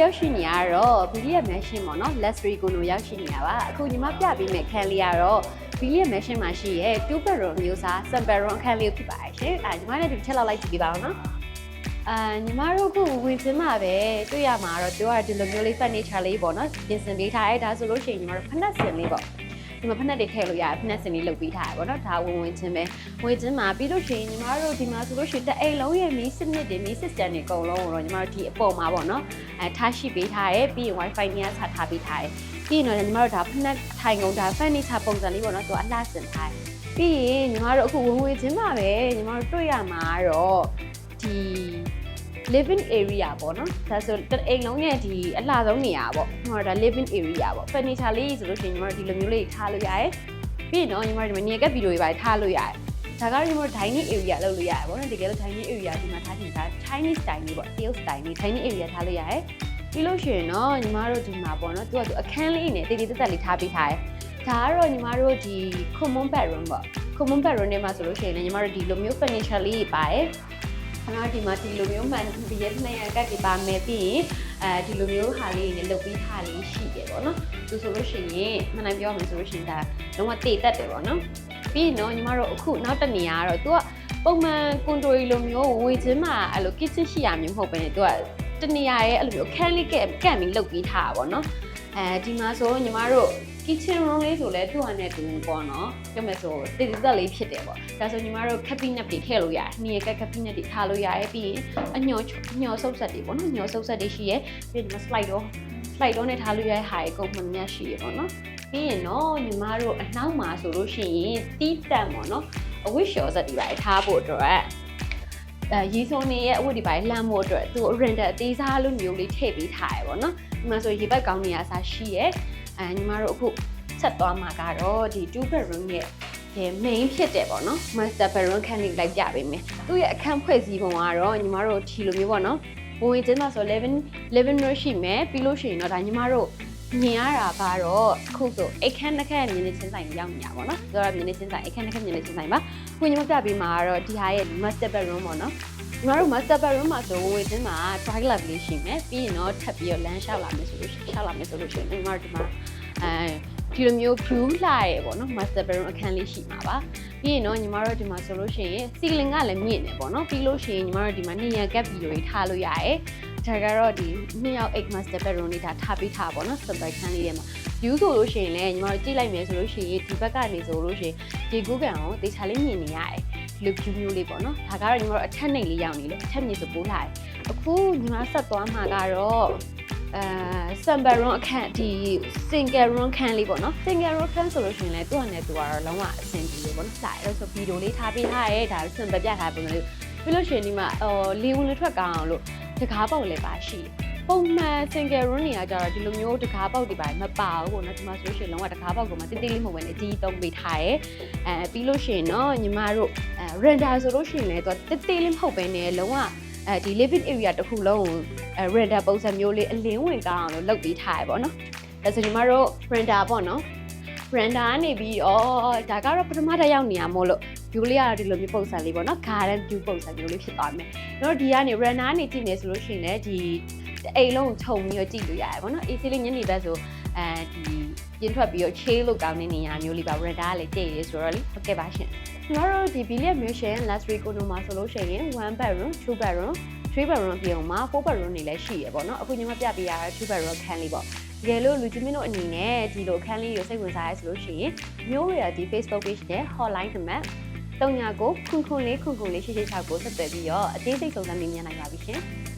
ရောက်ရှိနေရတော့ဘီလီရဲ့မက်ရှင်းပေါ့နော် luxury ကိုလိုရောက်ရှိနေရပါအခုညီမပြပေးမယ့်ခန်းလေးကတော့ဘီလီရဲ့မက်ရှင်းမှာရှိရဲ့2 bedroom မျိုးစား7 bedroom အခန်းလေးဖြစ်ပါတယ်ရှင်အဲညီမနဲ့ဒီချက်လောက်လိုက်ကြည့်ပေးပါအောင်နော်အာညီမတို့ခုဝင်စင်းမှာပဲတွေ့ရမှာတော့သူကဒီလိုမျိုးလေး furniture လေးပေါ့နော်ပြင်ဆင်ပေးထားရဲဒါဆိုလို့ရှိရင်ညီမတို့ဖက်နှက်စင်လေးပေါ့ ဒီမှာဖက်နှက်တွေထည့်လို့ရတယ်ဖက်နှက်စင်လေးလုပ်ပေးထားရပါတော့ဒါဝင်ဝင်ချင်းပဲဝင်ချင်းမှာပြီးလို့ရှိရင်ညီမတို့ဒီမှာဆိုလို့ရှိရင်တအိမ်လုံးရဲ့မီးစနစ်တွေမီး system တွေအကုန်လုံးကိုတော့ညီမတို့ဒီအပေါ်မှာပေါ့နော်အဲထားရှိပေးထားရဲပြီးရင် wifi နေရာဆက်ထားပေးထားရဲပြီးရင်တော့ညီမတို့ဒါဖက်နှက်ထိုင်ကုန်ဒါ furniture ပုံစံလေးပေါ့နော်သူကအလှဆင်ထားရဲပြီးရင်ညီမတို့အခုဝင်ဝင်ချင်းမှာပဲညီမတို့တွေ့ရမှာတော့ဒီ living area ပေါ့နော်ဒါဆိုတစ်အိမ်လုံးရဲ့ဒီအလှဆုံးနေရာပေါ့ညီမတို့ဒါ living area ပေါ့ furniture လေးဆိုလို့ရှိရင်ညီမတို့ဒီလိုမျိုးလေးထားလို့ရတယ်ပြီးရင်တော့ညီမတို့ဒီမှာနေကက်ဗီဒီယိုတွေပါထားလို့ရတယ်ဒါကတော့ညီမတို့ dining area လုပ်လို့ရတယ်ပေါ့နော်တကယ်လို့ dining area ဒီမှာထားချင်တာ Chinese style လေးပေါ့ Teo style လေး dining area ထားလို့ရတယ်ပြီးလို့ရှိရင်တော့ညီမတို့ဒီမှာပေါ့နော်သူကသူအခန်းလေးနဲ့တည်တည်တက်တက်လေးထားပေးထားတယ်ဒါကတော့ညီမတို့ဒီ common bedroom ပေါ့ common bedroom နဲ့မှာဆိုလို့ရှိရင်လည်းညီမတို့ဒီလိုမျိုး furniture လေးပါတယ် ခဏဒီမှာဒီလိုမျိုးမှန်ဒီရဲ့နှစ်ရကတ်ဒီပါမယ်ပြီးရင်အဲဒီလိုမျိုးဟာလေးနဲ့လုပ်ပြီးထားလေးရှိတယ်ပေါ့နော်သူဆိုလို့ရှိရင်မှန်တယ်ပြောရမယ်ဆိုလို့ရှိရင်ဒါလုံးဝတည်တက်တယ်ပေါ့နော်ပြီးရင်တော့ညီမတို့အခုနောက်တစ်နေရာကတော့သူကပုံမှန်ကွန်တိုရီလိုမျိုးဝေချင်းမှာအဲ့လို kitchen ရှိရမျိုးမဟုတ်ဘဲနဲ့သူကတနေရာရဲ့အဲ့လိုမျိုးခန်းလေးကဲကန့်ပြီးလုပ်ပြီးထားတာပေါ့နော် အဲဒီမှာဆိုညီမတို့ kitchen room လေးဆိုလဲသူ့ဟာနဲ့တူပေါ့နော်ပြောမယ်ဆိုတည်တည်သက်လေးဖြစ်တယ်ပေါ့ဒါဆိုညီမတို့ cabinet တွေထည့်လို့ရတယ်နေရာက cabinet တွေထားလို့ရတယ်ပြီးရင်အညော်အညော်ဆုပ်ဆက်တွေပေါ့နော်ညော်ဆုပ်ဆက်တွေရှိရဲပြီးရင်ဒီမှာ slide တော့ slide တော့နဲ့ထားလို့ရတဲ့ဟာတွေအကုန်မှန်များရှိရပေါ့နော်ပြီးရင်တော့ညီမတို့အနှောက်မှာဆိုလို့ရှိရင်တီးတန့်ပေါ့နော်အဝတ်လျှော်ဆက်တွေပါထားဖို့အတွက်အဲ ရီဆိုနေရဲ့အဝတ်ဒီပိုင်းလှမ်းဖို့အတွက်သူ render အသေးစားလို့မျိုးလေးထည့်ပေးထားရပေါ့နော်ဒီမှာဆိုရေဘက်ကောင်းနေရစားရှိရဲအဲညီမတို့အခုဆက်သွားမှာကတော့ဒီ2 bedroom ရဲ့ဒီ main ဖြစ်တယ်ပေါ့နော် master bedroom ခန်းလေးလိုက်ပြပေးမယ်သူ့ရဲ့အခန်းဖွဲ့စည်းပုံကတော့ညီမတို့ဒီလိုမျိုးပေါ့နော်ဝင်ဝင်ချင်းမှာဆို11 11 row ရှိမယ်ပြီးလို့ရှိရင်တော့ဒါညီမတို့ မြင်ရတာကတော့အခုဆိုအခန်းတစ်ခန်းမြင်နေချင်းဆိုင်ရောက်နေတာပေါ့နော်ဆိုတော့မြင်နေချင်းဆိုင်အခန်းတစ်ခန်းမြင်နေချင်းဆိုင်ပါခုညီမပြပေးမှာကတော့ဒီဟာရဲ့ master bedroom ပေါ့နော်ညီမတို့ master bedroom မှာဆိုဝင်ဝင်ချင်းမှာ toilet လေးရှိမယ်ပြီးရင်တော့ထပ်ပြီးတော့လမ်းလျှောက်လာမယ်ဆိုလို့ရှိရင်လျှောက်လာမယ်ဆိုလို့ရှိရင်ညီမတို့ဒီမှာအဲဒီလိုမျိုး view လှရဲပေါ့နော် master bedroom အခန်းလေးရှိမှာပါပြီးရင်တော့ညီမတို့ဒီမှာဆိုလို့ရှိရင် ceiling ကလည်းမြင့်တယ်ပေါ့နော်ပြီးလို့ရှိရင်ညီမတို့ဒီမှာနေရကပ်ဗီဒီယိုတွေထားလို့ရတယ် ဒါကတော့ဒီနှစ်ယောက် egg master bedroom လေးဒါထားပေးထားပါတော့ super ခန်းလေးထဲမှာ view ဆိုလို့ရှိရင်လည်းညီမတို့ကြည့်လိုက်မယ်ဆိုလို့ရှိရင်ဒီဘက်ကနေဆိုလို့ရှိရင်ဒီကူးကန်ကိုတေချာလေးမြင်နေရတယ်ဒီလို view မျိုးလေးပေါ့နော်ဒါကတော့ညီမတို့အထက်နှိပ်လေးရောက်နေလို့အထက်မြင်ဆိုပိုးလာတယ်အခုညီမဆက်သွားမှာကတော့အဲ sample room အခန်းဒီ single room ခန်းလေးပေါ့နော် single room ခန်းဆိုလို့ရှိရင်လည်းသူ့အနေနဲ့သူကတော့လုံးဝအဆင်ပြေတယ်ပေါ့နော်လာအဲ့ဆိုဗီဒီယိုလေးထားပေးထားရဲဒါ sample ပြထားပုံစံလေး ပြီးလို့ရှိရင်ဒီမှာဟိုလေဝင်လေထွက်ကောင်းအောင်လို့တကားပေါက်လည်းပါရှိတယ်ပုံမှန် single room နေရာကြတော့ဒီလိုမျိုးတကားပေါက်တွေပါမပါဘူးပေါ့နော်ဒီမှာဆိုလို့ရှိရင်လုံးဝတကားပေါက်ကမှတိတိလေးမဟုတ်ဘဲနဲ့အကြီးသုံးပေးထားရဲအဲပြီးလို့ရှိရင်တော့ညီမတို့အဲ render ဆိုလို့ရှိရင်လည်းသူတိတိလေးမဟုတ်ဘဲနဲ့လုံးဝအဲဒီ living area တစ်ခုလုံးကိုအဲ render ပုံစံမျိုးလေးအလင်းဝင်ကောင်းအောင်လို့လုပ်ပေးထားရပေါ့နော်ဒါဆိုညီမတို့ render ပေါ့နော် render ကနေပြီးတော့ဒါကတော့ပထမတစ်ရောက်နေရမို့လို့ view လေးကတော့ဒီလိုမျိုးပုံစံလေးပေါ့နော် garden view ပုံစံမျိုးလေးဖြစ်သွားမယ်။တော့ဒီကနေ runner ကနေကြည့်နေဆိုလို့ရှိရင်လည်းဒီအိမ်လုံးခြုံပြီးတော့ကြည့်လို့ရတယ်ပေါ့နော်။ AC လေးညနေဘက်ဆိုအဲဒီပြင်ထွက်ပြီးတော့ chill လို့ကောင်းတဲ့နေရာမျိုးလေးပါ runner ကလည်းကြည့်ရဲဆိုတော့လေဟုတ်ကဲ့ပါရှင်။ကျွန်တော်တို့ဒီ Billiard Mission Luxury Condo မှာဆိုလို့ရှိရင်1 bedroom 2 bedroom 3 bedroom ပြင်အောင်မှာ4 bedroom တွေလည်းရှိရပေါ့နော်။အခုညီမပြပေးရတာ2 bedroom ခန်းလေးပေါ့။တကယ်လို့လူကြီးမင်းတို့အနေနဲ့ဒီလိုအခန်းလေးကိုစိတ်ဝင်စားရဲဆိုလို့ရှိရင်မျိုးရဒီ Facebook page နဲ့ hotline နံပါတ် တုံညာကိုခွန်ခွန်လေးခွန်ခွန်လေးရှိရှိချောက်ကိုဆက်သွယ်ပြီးတော့အသေးစိတ်စုံစမ်းမေးမြန်းနိုင်ပါပြီရှင်။